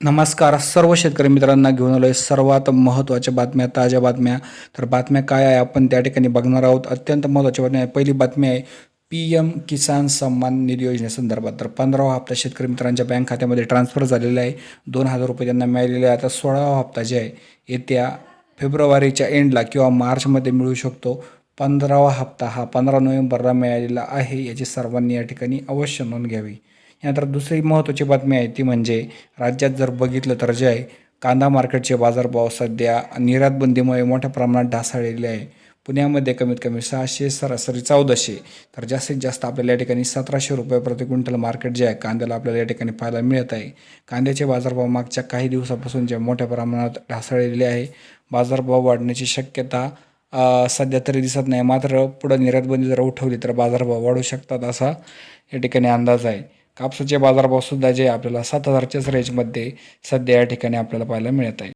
नमस्कार सर्व शेतकरी मित्रांना घेऊन आलो आहे सर्वात महत्त्वाच्या बातम्या ताज्या बातम्या. तर बातम्या काय आहे आपण त्या ठिकाणी बघणार आहोत. अत्यंत महत्त्वाची बातमी आहे. पहिली बातमी आहे पी एम किसान सन्मान निधी योजनेसंदर्भात तर पंधरावा हप्ता शेतकरी मित्रांच्या बँक खात्यामध्ये ट्रान्स्फर झालेला आहे. दोन हजार रुपये त्यांना मिळालेले आहे आता सोळावा हप्ता जे आहे येत्या फेब्रुवारीच्या एंडला किंवा मार्चमध्ये मिळू शकतो. पंधरावा हप्ता हा पंधरा नोव्हेंबरला मिळालेला आहे. याची सर्वांनी या ठिकाणी अवश्य नोंद घ्यावी. यानंतर दुसरी महत्त्वाची बातमी आहे ती म्हणजे राज्यात जर बघितलं तर जे आहे कांदा मार्केटचे बाजारभाव सध्या निर्यातबंदीमुळे मोठ्या प्रमाणात ढासळलेले आहे. पुण्यामध्ये कमीत कमी सहाशे सरासरी चौदाशे तर जास्तीत जास्त आपल्याला या ठिकाणी सतराशे रुपये प्रति क्विंटल मार्केट जे आहे कांद्याला आपल्याला या ठिकाणी पाहायला मिळत आहे. कांद्याचे बाजारभाव मागच्या काही दिवसापासून जे मोठ्या प्रमाणात ढासळलेले आहे. बाजारभाव वाढण्याची शक्यता सध्या तरी दिसत नाही. मात्र पुढं निर्यातबंदी जर उठवली तर बाजारभाव वाढू शकतात असा या ठिकाणी अंदाज आहे. कापसाचे बाजारभाव सुद्धा जे आपल्याला सात हजारच्याच रेंजमध्ये सध्या या ठिकाणी आपल्याला पाहायला मिळत आहे.